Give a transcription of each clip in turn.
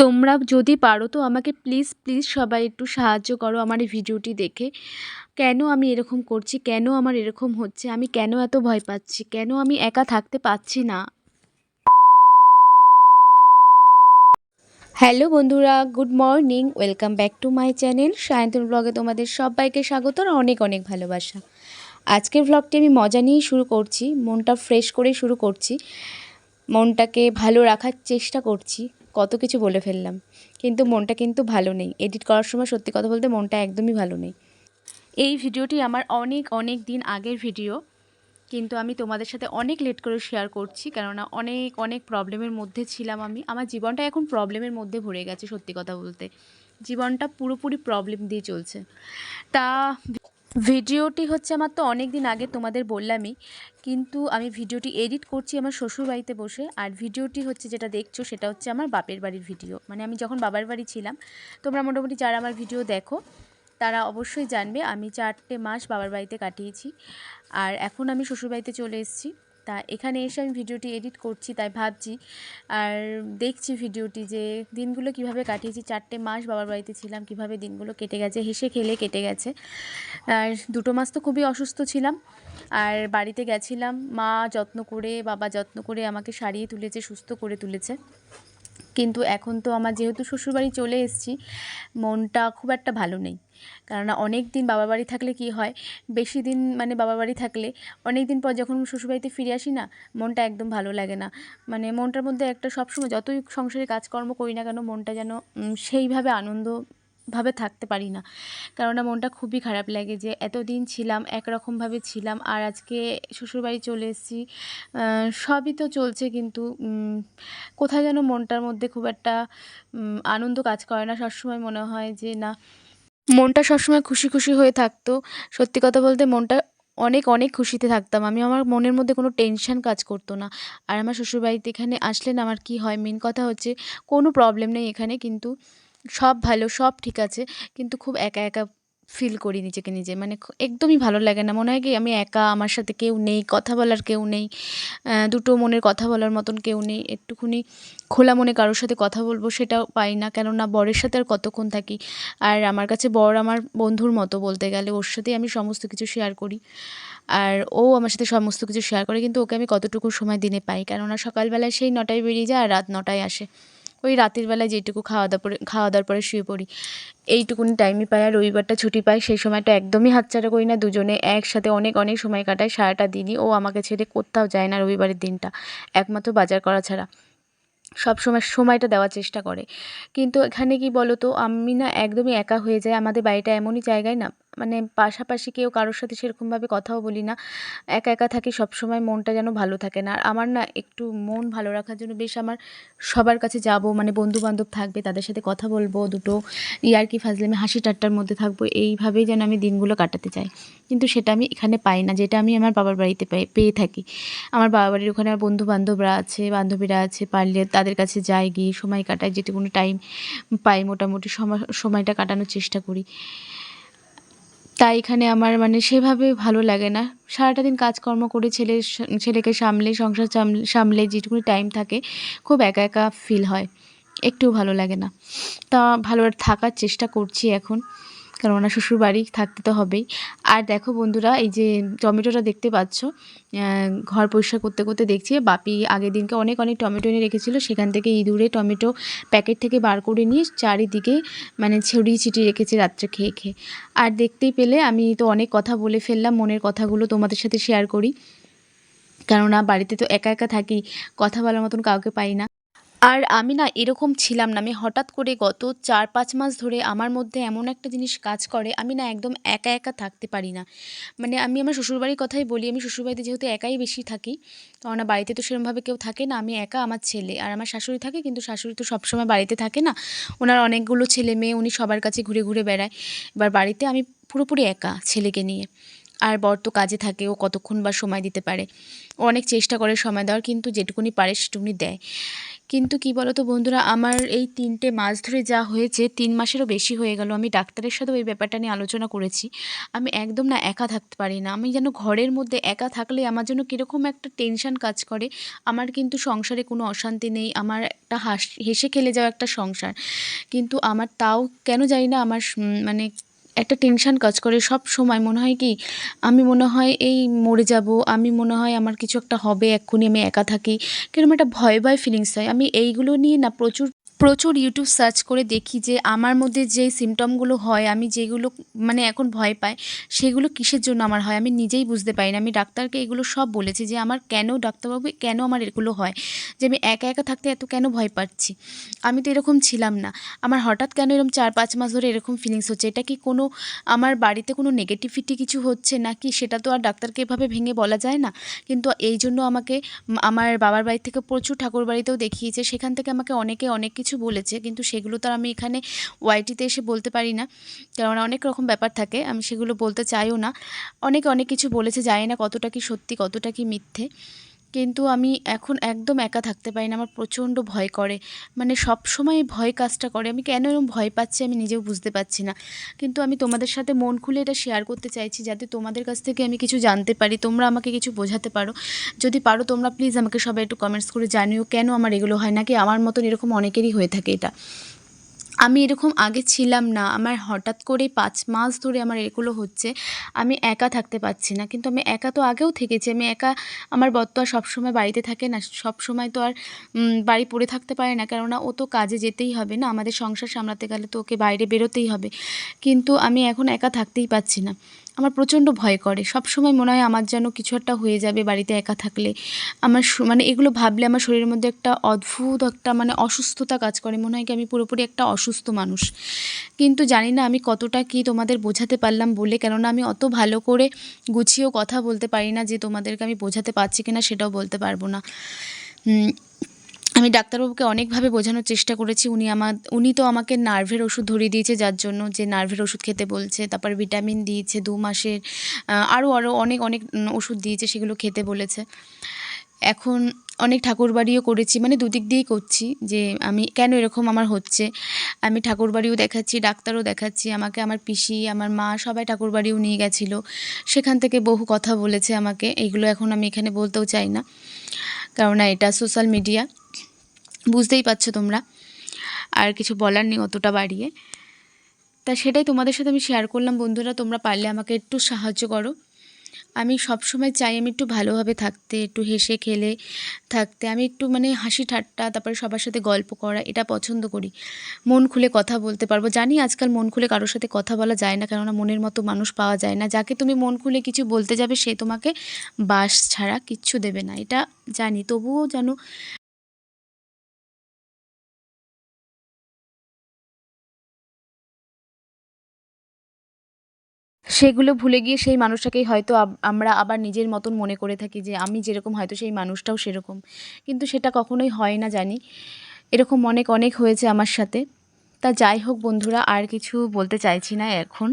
তোমরা যদি পারো তো আমাকে প্লিজ প্লিজ সবাই একটু সাহায্য করো আমার এই ভিডিওটি দেখে। কেন আমি এরকম করছি? কেন আমার এরকম হচ্ছে? আমি কেন এত ভয় পাচ্ছি? কেন আমি একা থাকতে পারছি না? হ্যালো বন্ধুরা good morning welcome back to my channel Sayantan ব্লগে তোমাদের সবাইকে স্বাগত আর অনেক অনেক ভালোবাসা। আজকের ব্লগটি আমি মজা নিয়েই শুরু করছি, মনটা ফ্রেশ করেই শুরু করছি। মনটাকে ভালো রাখার চেষ্টা করছি। কত কিছু বলে ফেললাম। কিন্তু মনটা কিন্তু ভালো নেই। এডিট করার সময় সত্যি কথা বলতে মনটা একদমই ভালো নেই। এই ভিডিওটি আমার অনেক অনেক দিন আগের ভিডিও। কিন্তু আমি তোমাদের সাথে অনেক লেট করে শেয়ার করছি, কেননা অনেক অনেক প্রবলেমের মধ্যে ছিলাম আমি। আমার জীবনটা এখন প্রবলেমের মধ্যে ভরে গেছে সত্যি কথা বলতে। জীবনটা পুরোপুরি প্রবলেম দিয়ে চলছে। তা ভিডিওটি হচ্ছে আমার তো অনেক দিন আগে তোমাদের বললামই, কিন্তু আমি ভিডিওটি এডিট করছি আমার শ্বশুরবাড়িতে বসে, আর ভিডিওটি হচ্ছে যেটা দেখছ সেটা হচ্ছে আমার বাপের বাড়ির ভিডিও। মানে আমি যখন বাবার বাড়ি ছিলাম, তোমরা মোটামুটি যারা আমার ভিডিও দেখো, তারা অবশ্যই জানবে আমি চারটে মাস বাবার বাড়িতে কাটিয়েছি, আর এখন আমি শ্বশুরবাড়িতে চলে এসেছি। তা এখানে এসে আমি ভিডিওটি এডিট করছি, তাই ভাবছি। আর দেখছি ভিডিওটি যে দিনগুলো কীভাবে কাটিয়েছি, চারটে মাস বাবার বাড়িতে ছিলাম, কীভাবে দিনগুলো কেটে গেছে, হেসে খেলে কেটে গেছে। আর দুটো মাস তো খুবই অসুস্থ ছিলাম। আর বাড়িতে গেছিলাম, মা যত্ন করে, বাবা যত্ন করে আমাকে সারিয়ে তুলেছে, সুস্থ করে তুলেছে। কিন্তু এখন তো আমার যেহেতু শ্বশুরবাড়ি চলে এসেছি, মনটা খুব একটা ভালো নেই। কেননা অনেক দিন বাবার বাড়ি থাকলে কি হয়, বেশি দিন মানে বাবার বাড়ি থাকলে অনেক দিন পর যখন শ্বশুরবাড়িতে ফিরে আসি না, মনটা একদম ভালো লাগে না। মানে মনটার মধ্যে একটা সবসময় যতই সংসারে কাজকর্ম করি না কেন, মনটা যেন সেইভাবে আনন্দ ভাবে থাকতে পারি না। কেননা মনটা খুবই খারাপ লাগে যে এতদিন ছিলাম, একরকমভাবে ছিলাম, আর আজকে শ্বশুরবাড়ি চলে এসেছি সবই তো চলছে কিন্তু কোথায় যেন মনটার মধ্যে খুব একটা আনন্দ কাজ করে না। সবসময় মনে হয় যে না মনটা সবসময় খুশি খুশি হয়ে থাকতো। সত্যি কথা বলতে মনটা অনেক অনেক খুশিতে থাকতাম। আমি আমার মনের মধ্যে কোনো টেনশন কাজ করতো না। আর আমার শ্বশুরবাড়িতে এখানে আসলে না আমার কী হয় মেন কথা হচ্ছে কোনো প্রবলেম নেই এখানে, কিন্তু সব ভালো, সব ঠিক আছে। কিন্তু খুব একা একা ফিল করি নিজেকে নিজে। মানে একদমই ভালো লাগে না। মনে হয় কি, আমি একা, আমার সাথে কেউ নেই, কথা বলার কেউ নেই দুটো মনের কথা বলার মতন কেউ নেই, একটুখানি খোলা মনে কারোর সাথে কথা বলব সেটাও পাই না। কেননা বরের সাথে আর কতক্ষণ থাকি? আর আমার কাছে বর আমার বন্ধুর মতো বলতে গেলে, ওর সাথেই আমি সমস্ত কিছু শেয়ার করি। আর ও আমার সাথে সমস্ত কিছু শেয়ার করে, কিন্তু ওকে আমি কতটুকু সময় দিনে পাই? কেননা সকালবেলায় সেই নটায় বেরিয়ে যায় আর রাত নটায় আসে। ওই রাতের বেলায় যেটুকু খাওয়া দাওয়া পরে, খাওয়া দাওয়ার পরে শুয়ে পড়ি। এইটুকুনি টাইমই পাই আর রবিবারটা ছুটি পাই, সেই সময়টা একদমই হাতছাড়া করি না। দুজনে একসাথে অনেক অনেক সময় কাটায় সারাটা দিনই ও আমাকে ছেড়ে কোথাও যায় না রবিবারের দিনটা। একমাত্র বাজার করা ছাড়া। সব সময়, সময়টা দেওয়ার চেষ্টা করে। কিন্তু এখানে কি বলো তো আমি না একদমই একা হয়ে যাই। আমাদের বাড়িটা এমনই জায়গায় না মানে পাশাপাশি কেউ কারোর সাথে সেরকমভাবে কথাও বলি না। একা একা থাকি সব সময় মনটা যেন ভালো থাকে না। আর আমার না একটু মন ভালো রাখার জন্য বেশ আমার সবার কাছে যাব মানে বন্ধু বান্ধব থাকবে, তাদের সাথে কথা বলব, দুটো ইয়ার্কি ফাজলামি, হাসি ঠাট্টার মধ্যে থাকব, এইভাবেই যেন আমি দিনগুলো কাটাতে চাই। কিন্তু সেটা আমি এখানে পাই না, যেটা আমি আমার বাবার বাড়িতে পাই, পেয়ে থাকি। আমার বাবা বাড়ির ওখানে আমার বন্ধু বান্ধবরা আছে, বান্ধবীরা আছে, পারলে তাদের কাছে যাই, গিয়ে সময় কাটাই, যেটুকুনি টাইম পাই মোটামুটি সময়, সময়টা কাটানোর চেষ্টা করি। তাই এখানে আমার মানে সেভাবে ভালো লাগে না। সারাটা দিন কাজকর্ম করে ছেলে ছেলেকে সামলে, সংসার সামলে যেটুকু টাইম থাকে, খুব একা একা ফিল হয়। একটুও ভালো লাগে না। তা ভালো থাকার চেষ্টা করছি এখন। কেননা শ্বশুর বাড়ি থাকতে তো হবেই। আর দেখো বন্ধুরা, এই যে টমেটোটা দেখতে পাচ্ছ ঘর পরিষ্কার করতে করতে দেখছি, বাপি আগের দিনকে অনেক অনেক টমেটো এনে রেখেছিল, সেখান থেকে ইঁদুরে টমেটো প্যাকেট থেকে বার করে নিয়ে চারিদিকে মানে ছড়িয়ে ছিটিয়ে রেখেছে রাত্রে খেয়ে খেয়ে। আর দেখতেই পেলে, আমি তো অনেক কথা বলে ফেললাম, মনের কথাগুলো তোমাদের সাথে শেয়ার করি। কেননা বাড়িতে তো একা একা থাকি, কথা বলার মতন কাউকে পাই না। আর আমি না এরকম ছিলাম না। আমি হঠাৎ করে গত চার পাঁচ মাস ধরে আমার মধ্যে এমন একটা জিনিস কাজ করে, আমি না একদম একা একা থাকতে পারি না। মানে আমি আমার শ্বশুরবাড়ির কথাই বলি, আমি শ্বশুরবাড়িতে যেহেতু একাই বেশি থাকি কেননা বাড়িতে তো সেরকমভাবে কেউ থাকে না, আমি একা আমার ছেলে আর আমার শাশুড়ি থাকে, কিন্তু শাশুড়ি তো সবসময় বাড়িতে থাকে না। ওনার অনেকগুলো ছেলে মেয়ে, উনি সবার কাছে ঘুরে ঘুরে বেড়ায়। এবার বাড়িতে আমি পুরোপুরি একা ছেলেকে নিয়ে। আর বর তো কাজে থাকে, ও কতক্ষণ বা সময় দিতে পারে। ও অনেক চেষ্টা করে সময় দেওয়ার, কিন্তু যেটুকুনি পারে সেটুকুনি দেয়। কিন্তু কি বলো তো বন্ধুরা, আমার এই তিনটে মাস ধরে যা হয়েছে, তিন মাসেরও বেশি হয়ে গেল। আমি ডাক্তারের সাথেও এই ব্যাপারটা নিয়ে আলোচনা করেছি। আমি একদম না একা থাকতে পারি না। আমি যেন ঘরের মধ্যে একা থাকলে আমার জন্য কীরকম একটা টেনশন কাজ করে। আমার কিন্তু সংসারে কোনো অশান্তি নেই। আমার একটা হাস, হেসে খেলে যাওয়া একটা সংসার। কিন্তু আমার তাও কেন জানি না আমার মানে একটা টেনশান কাজ করে সব সময়। মনে হয় কি, আমি মনে হয় এই মরে যাব, আমি মনে হয় আমার কিছু একটা হবে, এক্ষুনি আমি একা থাকি। কীরকম একটা ভয় ভয় ফিলিংস হয়। আমি এইগুলো নিয়ে না প্রচুর প্রচুর ইউটিউব সার্চ করে দেখি যে আমার মধ্যে যে সিমটমগুলো হয়, আমি যেগুলো মানে এখন ভয় পাই, সেগুলো কিসের জন্য আমার হয়? আমি নিজেই বুঝতে পারি না। আমি ডাক্তারকে এগুলো সব বলেছি যে আমার কেন ডাক্তারবাবু, কেন আমার এগুলো হয়? যে আমি একা একা থাকতে এত কেন ভয় পাচ্ছি? আমি তো এরকম ছিলাম না। আমার হঠাৎ কেন এরকম চার পাঁচ মাস ধরে এরকম ফিলিংস হচ্ছে? এটা কি কোনো আমার বাড়িতে কোনো নেগেটিভিটি কিছু হচ্ছে? নাকি সেটা তো আর ডাক্তারকে এভাবে ভেঙে বলা যায় না? কিন্তু এই জন্য আমাকে, আমার বাবার বাড়ি থেকে প্রচুর ঠাকুর বাড়িতেও দেখিয়েছে। সেখান থেকে আমাকে অনেকে অনেক কিছু বলেছে, কিন্তু সেগুলো তো আমি এখানে ওয়াইটিতে এসে বলতে পারি না। কারণ অনেক রকম ব্যাপার থাকে, আমি সেগুলো বলতে চাইও না। অনেকে অনেক কিছু বলেছে, জানি না কতটা কি সত্যি, কতটা কি মিথ্যে। কিন্তু আমি এখন একদম একা থাকতে পারি না। আমার প্রচণ্ড ভয় করে। মানে সব সময় ভয় কাজটা করে। আমি কেন এরকম ভয় পাচ্ছি আমি নিজেও বুঝতে পারছি না। কিন্তু আমি তোমাদের সাথে মন খুলে এটা শেয়ার করতে চাইছি যাতে তোমাদের কাছ থেকে আমি কিছু জানতে পারি। তোমরা আমাকে কিছু বোঝাতে পারো। যদি পারো তোমরা প্লিজ আমাকে সবাই একটু কমেন্টস করে জানিও কেন আমার এগুলো হয় নাকি? আমার মতন এরকম অনেকেরই হয়ে থাকে এটা। আমি এরকম আগে ছিলাম না। আমার হঠাৎ করে পাঁচ মাস ধরে আমার এগুলো হচ্ছে। আমি একা থাকতে পারছি না। কিন্তু আমি একা তো আগেও থেকেছি। আমি একা, আমার বর তো আর সবসময় বাড়িতে থাকে না। সবসময় তো আর বাড়ি পড়ে থাকতে পারে না। কেননা ও তো কাজে যেতেই হবে না। আমাদের সংসার সামলাতে গেলে তো ওকে বাইরে বেরোতেই হবে। কিন্তু আমি এখন একা থাকতেই পারছি না। আমার প্রচণ্ড ভয় করে। সব সময় মনে হয় আমার যেন কিছু একটা হয়ে যাবে বাড়িতে একা থাকলে। আমার মানে এগুলো ভাবলে আমার শরীরের মধ্যে একটা অদ্ভুত একটা মানে অসুস্থতা কাজ করে। মনে হয় কি আমি পুরোপুরি একটা অসুস্থ মানুষ। কিন্তু জানি না আমি কতটা কি তোমাদের বোঝাতে পারলাম বলে। কেননা আমি অত ভালো করে গুছিয়েও কথা বলতে পারি না যে তোমাদেরকে আমি বোঝাতে পারছি কিনা সেটাও বলতে পারব না। আমি ডাক্তারবাবুকে অনেকভাবে বোঝানোর চেষ্টা করেছি। উনি আমার, উনি তো আমাকে নার্ভের ওষুধ ধরিয়ে দিয়েছে যার জন্য যে নার্ভের ওষুধ খেতে বলছে, তারপর ভিটামিন দিয়েছে, দু মাসের আরও আরও অনেক অনেক ওষুধ দিয়েছে সেগুলো খেতে বলেছে। এখন অনেক ঠাকুরবাড়িও করেছি মানে দুদিক দিয়েই করছি যে আমি, কেন এরকম আমার হচ্ছে? আমি ঠাকুরবাড়িও দেখাচ্ছি, ডাক্তারও দেখাচ্ছি, আমাকে আমার পিসি, আমার মা সবাই ঠাকুরবাড়িও নিয়ে গেছিল। সেখান থেকে বহু কথা বলেছে আমাকে এইগুলো এখন আমি এখানে বলতেও চাই না। কেননা এটা সোশ্যাল মিডিয়া। বুঝতেই পারছ তোমরা। আর কিছু বলার নেই, অতটা বাড়িয়ে। তা সেটাই তোমাদের সাথে আমি শেয়ার করলাম। বন্ধুরা, তোমরা পারলে আমাকে একটু সাহায্য করো। আমি সব সময় চাই আমি একটু ভালোভাবে থাকতে, একটু হেসে খেলে থাকতে। আমি একটু মানে হাসি ঠাট্টা, তারপরে সবার সাথে গল্প করা, এটা পছন্দ করি। মন খুলে কথা বলতে পারব। জানি আজকাল মন খুলে কারোর সাথে কথা বলা যায় না, কেননা মনের মতো মানুষ পাওয়া যায় না। যাকে তুমি মন খুলে কিছু বলতে যাবে, সে তোমাকে বাস ছাড়া কিচ্ছু দেবে না। এটা জানি, তবুও যেন সেগুলো ভুলে গিয়ে সেই মানুষটাকেই হয়তো আমরা আবার নিজের মতন মনে করে থাকি যে আমি যেরকম, হয়তো সেই মানুষটাও সেরকম। কিন্তু সেটা কখনোই হয় না জানি। এরকম অনেক অনেক হয়েছে আমার সাথে। তা যাই হোক বন্ধুরা, আর কিছু বলতে চাইছি না এখন।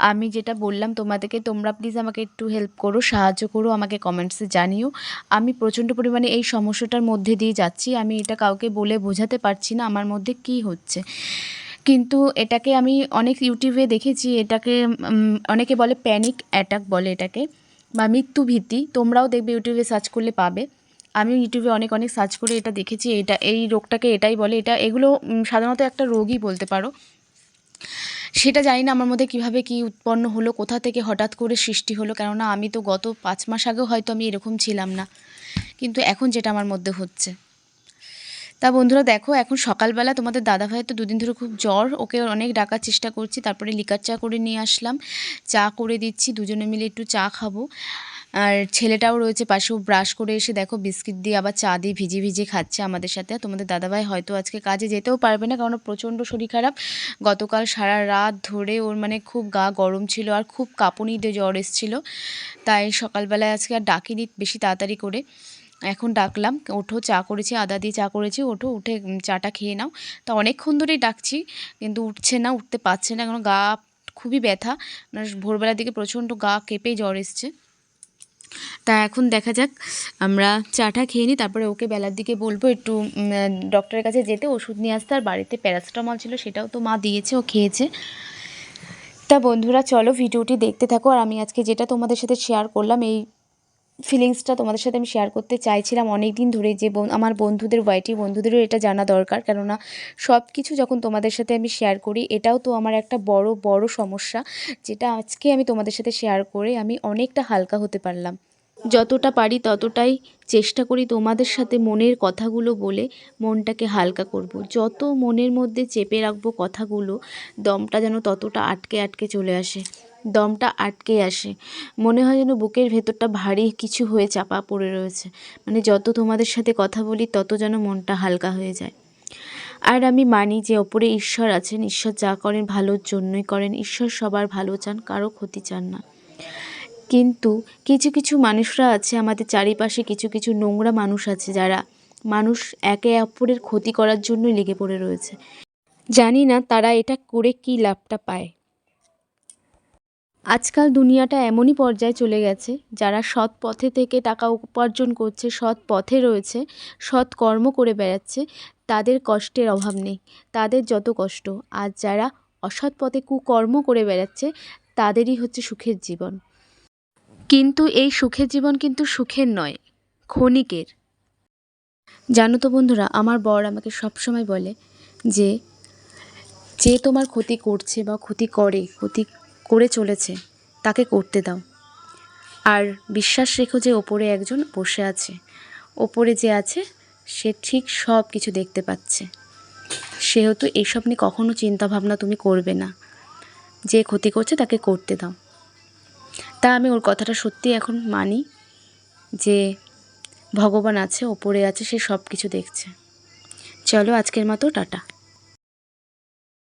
আমি যেটা বললাম তোমাদেরকে, তোমরা প্লিজ আমাকে একটু হেল্প করো, সাহায্য করো, আমাকে কমেন্টসে জানিও। আমি প্রচণ্ড পরিমাণে এই সমস্যাটার মধ্যে দিয়ে যাচ্ছি। আমি এটা কাউকে বলে বোঝাতে পারছি না আমার মধ্যে কী হচ্ছে। কিন্তু এটাকে আমি অনেক ইউটিউবে দেখেছি, এটাকে অনেকে বলে প্যানিক অ্যাটাক বলে এটাকে বা মৃত্যু ভীতি। তোমরাও দেখবে ইউটিউবে সার্চ করলে পাবে। আমি ইউটিউবে অনেক অনেক সার্চ করে এটা দেখেছি। এটা, এই রোগটাকে এটাই বলে। এটা, এগুলো সাধারণত একটা রোগই বলতে পারো। সেটা জানি না আমার মধ্যে কীভাবে কি উৎপন্ন হলো, কোথা থেকে হঠাৎ করে সৃষ্টি হলো, কেননা আমি তো গত পাঁচ মাস আগেও হয়তো আমি এরকম ছিলাম না। কিন্তু এখন যেটা আমার মধ্যে হচ্ছে। তা বন্ধুরা দেখো, এখন সকালবেলা তোমাদের দাদা ভাইয়ের তো দুদিন ধরে খুব জ্বর, ওকে অনেক ডাকার চেষ্টা করছি, তারপরে লিকার চা করে নিয়ে আসলাম। চা করে দিচ্ছি, দুজনে মিলে একটু চা খাব। আর ছেলেটাও রয়েছে পাশেও ব্রাশ করে এসে দেখো বিস্কিট দিয়ে আবার চা দিয়ে ভিজে ভিজে খাচ্ছে আমাদের সাথে। তোমাদের দাদাভাই হয়তো আজকে কাজে যেতেও পারবে না, কারণ প্রচণ্ড শরীর খারাপ। গতকাল সারা রাত ধরে ওর মানে খুব গা গরম ছিল আর খুব কাঁপুনিতে জ্বর এসেছিল। তাই সকালবেলায় আজকে আর ডাকিনি বেশি তাড়াতাড়ি করে। এখন ডাকলাম, ওঠো, চা করেছি, আদা দিয়ে চা করেছি, ওঠো, উঠে চাটা খেয়ে নাও। তা অনেকক্ষণ ধরেই ডাকছি, কিন্তু উঠছে না, উঠতে পারছে না কারণ গা খুবই ব্যথা। মানে ভোরবেলার দিকে প্রচণ্ড গা কেঁপেই জ্বর এসছে। তা এখন দেখা যাক, আমরা চাটা খেয়ে নিই, তারপরে ওকে বেলার দিকে বলব, একটু ডক্টরের কাছে যেতে ওষুধ নিয়ে আসতে। আর বাড়িতে প্যারাসিটামল ছিল, সেটাও তো মা দিয়েছে, ও খেয়েছে। তা বন্ধুরা, চলো ভিডিওটি দেখতে থাকো। আর আমি আজকে যেটা তোমাদের সাথে শেয়ার করলাম, এই ফিলিংসটা তোমাদের সাথে আমি শেয়ার করতে চাইছিলাম অনেক দিন ধরে যে আমার বন্ধুদের ওয়াইটি বন্ধুদেরও এটা জানা দরকার। কেননা সব কিছু যখন তোমাদের সাথে আমি শেয়ার করি, এটাও তো আমার একটা বড় বড় সমস্যা, যেটা আজকে আমি তোমাদের সাথে শেয়ার করে আমি অনেকটা হালকা হতে পারলাম। যতটা পারি ততটাই চেষ্টা করি তোমাদের সাথে মনের কথাগুলো বলে মনটাকে হালকা করব। যত মনের মধ্যে চেপে রাখব কথাগুলো, দমটা যেন ততটা আটকে আটকে চলে আসে। দমটা আটকে আসে। মনে হয় যেন বুকের ভেতরটা ভারী কিছু হয়ে চাপা পড়ে রয়েছে। মানে যত তোমাদের সাথে কথা বলি, তত যেন মনটা হালকা হয়ে যায়। আর আমি মানি যে ওপরে ঈশ্বর আছেন, ঈশ্বর যা করেন ভালোর জন্যই করেন, ঈশ্বর সবার ভালো চান, কারও ক্ষতি চান না। কিন্তু কিছু কিছু মানুষরা আছে, আমাদের চারিপাশে কিছু কিছু নোংরা মানুষ আছে, যারা মানুষ একে অপরের ক্ষতি করার জন্যই লেগে পড়ে রয়েছে। জানি না তারা এটা করে কী লাভটা পায়। আজকাল দুনিয়াটা এমনই পর্যায়ে চলে গেছে, যারা সৎ পথে থেকে টাকা উপার্জন করছে, সৎ পথে রয়েছে, সৎ কর্ম করে বেড়াচ্ছে, তাদের কষ্টের অভাব নেই, তাদের যত কষ্ট। আর যারা অসৎ পথে কুকর্ম করে বেড়াচ্ছে, তাদেরই হচ্ছে সুখের জীবন। কিন্তু এই সুখের জীবন কিন্তু সুখের নয়, ক্ষণিকের। জানো তো বন্ধুরা, আমার বর আমাকে সবসময় বলে যে যে তোমার ক্ষতি করছে বা ক্ষতি করে, ক্ষতি করে চলেছে, তাকে করতে দাও। আর বিশ্বাস রেখো যে ওপরে একজন বসে আছে। ওপরে যে আছে, সে ঠিক সব কিছু দেখতে পাচ্ছে। সেহেতু এইসব নিয়ে কখনো চিন্তা ভাবনা তুমি করবে না। যে ক্ষতি করছে তাকে করতে দাও। তা আমি ওর কথাটা সত্যি এখন মানি যে ভগবান আছে, ওপরে আছে, সে সব কিছু দেখছে। চলো আজকের মতো, টাটা।